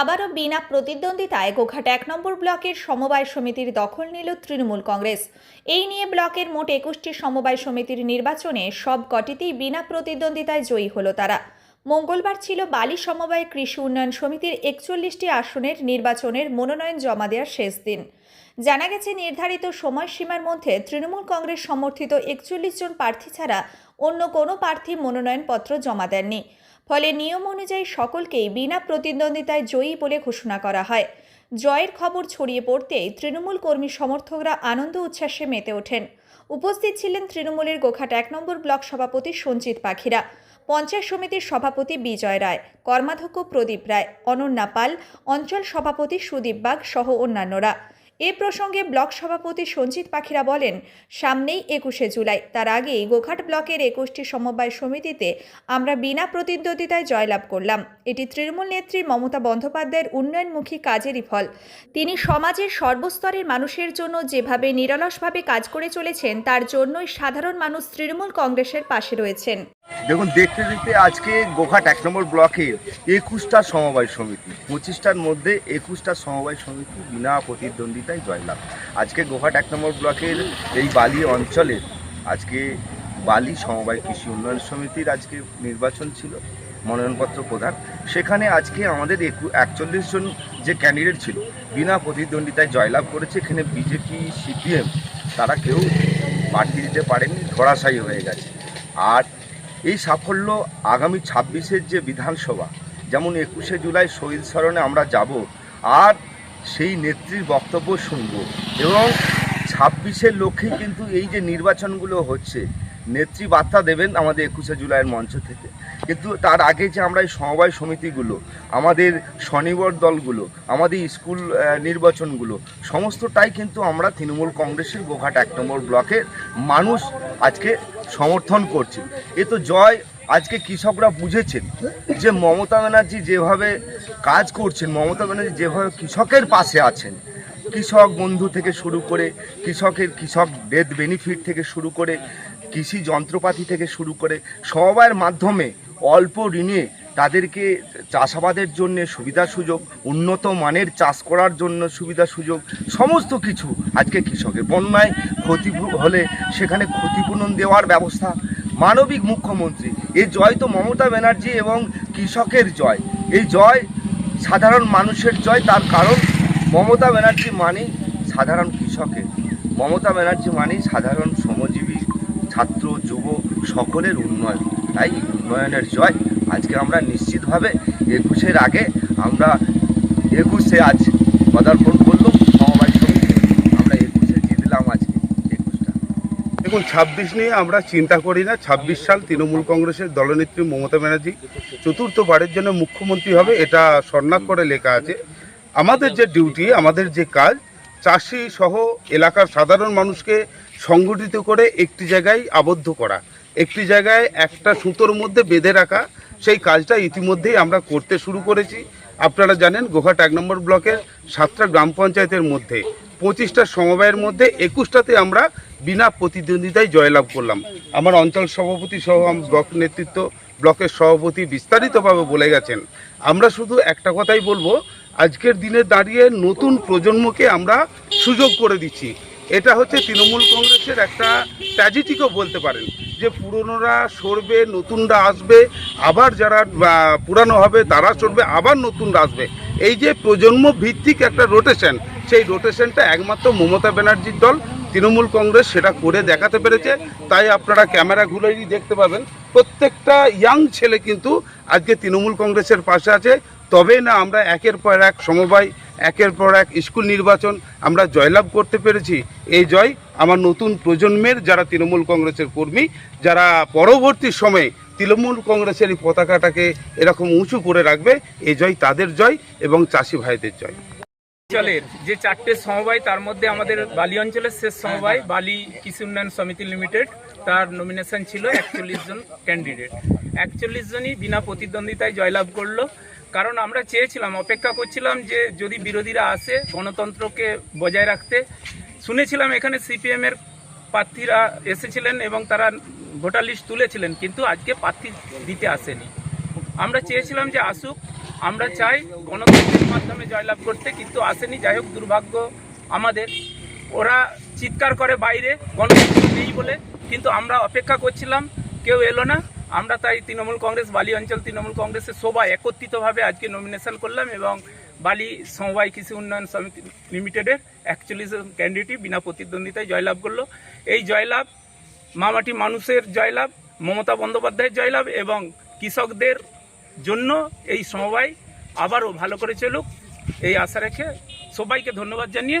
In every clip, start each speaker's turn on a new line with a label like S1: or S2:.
S1: আবারও বিনা প্রতিদ্বন্দ্বিতায় গোঘাট এক নম্বর ব্লকের সমবায় সমিতির দখল নিল তৃণমূল কংগ্রেস। এই নিয়ে ব্লকের মোট একুশটি সমবায় সমিতির নির্বাচনে সব কটিতেই বিনা প্রতিদ্বন্দ্বিতায় জয়ী হলো তারা। মঙ্গলবার ছিল বালি সমবায় কৃষি উন্নয়ন সমিতির একচল্লিশটি আসনের নির্বাচনের মনোনয়ন জমা দেওয়ার শেষ দিন। জানা গেছে, নির্ধারিত সময়সীমার মধ্যে তৃণমূল কংগ্রেস সমর্থিত একচল্লিশ জন প্রার্থী ছাড়া অন্য কোনো প্রার্থী মনোনয়নপত্র জমা দেননি। ফলে নিয়ম অনুযায়ী সকলকেই বিনা প্রতিদ্বন্দ্বিতায় জয়ী বলে ঘোষণা করা হয়। জয়ের খবর ছড়িয়ে পড়তেই তৃণমূল কর্মী সমর্থকরা আনন্দ উচ্ছ্বাসে মেতে ওঠেন। উপস্থিত ছিলেন তৃণমূলের গোঘাট এক নম্বর ব্লক সভাপতি সঞ্জিত পাখিরা, পঞ্চায়েত সমিতির সভাপতি বিজয় রায়, কর্মাধ্যক্ষ প্রদীপ রায়, অনন্যা পাল, অঞ্চল সভাপতি সুদীপ বাগ সহ অন্যান্যরা। এ প্রসঙ্গে ব্লক সভাপতি সঞ্জিত পাখিরা বলেন, সামনেই একুশে জুলাই। তার আগেই গোঘাট ব্লকের একুশটি সমবায় সমিতিতে আমরা বিনা প্রতিদ্বন্দ্বিতায় জয়লাভ করলাম। এটি তৃণমূল নেত্রী মমতা বন্দ্যোপাধ্যায়ের উন্নয়নমুখী কাজেরই ফল। তিনি সমাজের সর্বস্তরের মানুষের জন্য যেভাবে নিরলসভাবে কাজ করে চলেছেন, তার জন্যই সাধারণ মানুষ তৃণমূল কংগ্রেসের পাশে রয়েছেন।
S2: দেখুন, দেখতে দেখতে আজকে গোঘাট এক নম্বর ব্লকের একুশটা সমবায় সমিতি, পঁচিশটার মধ্যে একুশটা সমবায় সমিতি বিনা প্রতিদ্বন্দ্বিতায় জয়লাভ আজকে গোহাট এক নম্বর ব্লকের এই বালি অঞ্চলে আজকে বালি সমবায় কৃষি উন্নয়ন সমিতির আজকে নির্বাচন ছিল, মনোনয়নপত্র প্রদান। সেখানে আজকে আমাদের একু একচল্লিশ জন যে ক্যান্ডিডেট ছিল, বিনা প্রতিদ্বন্দ্বিতায় জয়লাভ করেছে, এখানে বিজেপি, সিপিএম, তারা কেউ প্রার্থী দিতে পারেনি, ধরাশায়ী হয়ে গেছে। আর এই সাফল্য আগামী ছাব্বিশের যে বিধানসভা, যেমন একুশে জুলাই শহীদ স্মরণে আমরা যাব, আর সেই নেত্রীর বক্তব্য শুনব। এবং ছাব্বিশের লক্ষ্যে কিন্তু এই যে নির্বাচনগুলো হচ্ছে, নেত্রী বার্তা দেবেন আমাদের একুশে জুলাইয়ের মঞ্চ থেকে। কিন্তু তার আগে যে আমরা এই সমবায় সমিতিগুলো, আমাদের স্বনির্ভর দলগুলো, আমাদের স্কুল নির্বাচনগুলো, সমস্তটাই কিন্তু আমরা তৃণমূল কংগ্রেসের গোঘাট এক নম্বর ব্লকের মানুষ আজকে সমর্থন করছে। এ তো জয় আজকে কৃষকরা বুঝেছেন যে মমতা ব্যানার্জি যেভাবে কাজ করছেন, মমতা ব্যানার্জি যেভাবে কৃষকের পাশে আছেন, কৃষক বন্ধু থেকে শুরু করে, কৃষকের, কৃষক ডেথ বেনিফিট থেকে শুরু করে, কৃষি যন্ত্রপাতি থেকে শুরু করে সমবায়ের মাধ্যমে অল্প ঋণে তাদেরকে চাষাবাদের জন্য সুবিধা সুযোগ, উন্নত মানের চাষ করার জন্য সুবিধা সুযোগ, সমস্ত কিছু আজকে কৃষকের বন্যায় ক্ষতি হলে সেখানে ক্ষতিপূরণ দেওয়ার ব্যবস্থা মানবিক মুখ্যমন্ত্রী। এই জয় তো মমতা ব্যানার্জি এবং কৃষকের জয়। এই জয় সাধারণ মানুষের জয়, তার কারণ মমতা ব্যানার্জি মানে সাধারণ কৃষকের। মমতা ব্যানার্জি মানে সাধারণ শ্রমজীবী, ছাত্র, যুব, সকলের উন্নয়ন। তাই উন্নয়নের জয় আজকে আমরা নিশ্চিতভাবে একুশের আগে আমরা একুশে আজ পদার্পণ করলাম সমবায় সমিতি আমরা একুশে জিতলাম আজকে একুশটা
S3: দেখুন ছাব্বিশ নিয়ে আমরা চিন্তা করি না। ছাব্বিশ সাল তৃণমূল কংগ্রেসের দলনেত্রী মমতা ব্যানার্জি চতুর্থবারের জন্য মুখ্যমন্ত্রী হবে, এটা স্বর্ণাক করে লেখা আছে। আমাদের যে ডিউটি আমাদের যে কাজ, চাষি সহ এলাকার সাধারণ মানুষকে সংগঠিত করে একটি জায়গায় আবদ্ধ করা, একটি জায়গায় একটা সুতোর মধ্যে বেঁধে রাখা, সেই কাজটা ইতিমধ্যেই আমরা করতে শুরু করেছি। আপনারা জানেন গোঘাট এক নম্বর ব্লকের সাতটা গ্রাম পঞ্চায়েতের মধ্যে, পঁচিশটা সমবায়ের মধ্যে, একুশটাতে আমরা বিনা প্রতিদ্বন্দ্বিতায় জয়লাভ করলাম। আমার অঞ্চল সভাপতি সহ ব্লক নেতৃত্ব, ব্লকের সভাপতি বিস্তারিতভাবে বলে গেছেন। আমরা শুধু একটা কথাই বলব, আজকের দিনে দাঁড়িয়ে নতুন প্রজন্মকে আমরা সুযোগ করে দিচ্ছি। এটা হচ্ছে তৃণমূল কংগ্রেসের একটা ট্র্যাজেডিকও বলতে পারেন, যে পুরনোরা সরবে, নতুনরা আসবে, আবার যারা পুরানো হবে, তারা সরবে, আবার নতুনরা আসবে। এই যে প্রজন্ম ভিত্তিক একটা রোটেশন সেই রোটেশনটা একমাত্র মমতা ব্যানার্জির দল তৃণমূল কংগ্রেস সেটা করে দেখাতে পেরেছে, তাই আপনারা ক্যামেরা ঘুরেই দেখতে পাবেন। প্রত্যেকটা ইয়াং ছেলে কিন্তু আজকে তৃণমূল কংগ্রেসের পাশে আছে। তবে না আমরা একের পর এক সমবায়, একের পর এক স্কুল নির্বাচন আমরা জয়লাভ করতে পেরেছি। এই জয় আমার নতুন প্রজন্মের যারা তৃণমূল কংগ্রেসের কর্মী, যারা পরবর্তী সময়ে তৃণমূল কংগ্রেসের এই পতাকাটাকে এরকম উঁচু করে রাখবে, এই জয় তাদের জয় এবং চাষি ভাইদের জয়।
S4: অঞ্চলের যে চারটে সমবায়, তার মধ্যে আমাদের বালি অঞ্চলের শেষ সমবায়, বালি কৃষি উন্নয়ন সমিতি লিমিটেড, তার নমিনেশন ছিল একচল্লিশ জন ক্যান্ডিডেট একচল্লিশ জনই বিনা প্রতিদ্বন্দ্বিতায় জয়লাভ করল। কারণ আমরা চেয়েছিলাম, অপেক্ষা করছিলাম যে যদি বিরোধীরা আসে গণতন্ত্রকে বজায় রাখতে, শুনেছিলাম এখানে সিপিএমের প্রার্থীরা এসেছিলেন এবং তারা ভোটার লিস্ট তুলেছিলেন, কিন্তু আজকে প্রার্থী দিতে আসেনি। আমরা চেয়েছিলাম যে আসুক আমরা চাই গণতন্ত্রের মাধ্যমে জয়লাভ করতে, কিন্তু আসেনি। যাই হোক, দুর্ভাগ্য আমাদের। ওরা চিৎকার করে বাইরে, গণতন্ত্র নেই বলে, কিন্তু আমরা অপেক্ষা করছিলাম, কেউ এলো না। আমরা তাই তৃণমূল কংগ্রেস, বালি অঞ্চল তৃণমূল কংগ্রেসের সবাই একত্রিতভাবে আজকে নমিনেশন করলাম এবং বালি সমবায় কৃষি উন্নয়ন সমিতি লিমিটেডের একচল্লিশ ক্যান্ডিডেটই বিনা প্রতিদ্বন্দ্বিতায় জয়লাভ করল। এই জয়লাভ মামাটি মানুষের জয়লাভ, মমতা বন্দ্যোপাধ্যায়ের জয়লাভ এবং কৃষকদের জন্য এই সমবায় আবারও ভালো করে চলুক এই আশা রেখে সবাইকে ধন্যবাদ জানিয়ে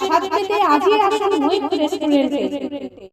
S5: স্বাদ পেতে আজই আসুন মৈত্র রেস্টুরেন্টে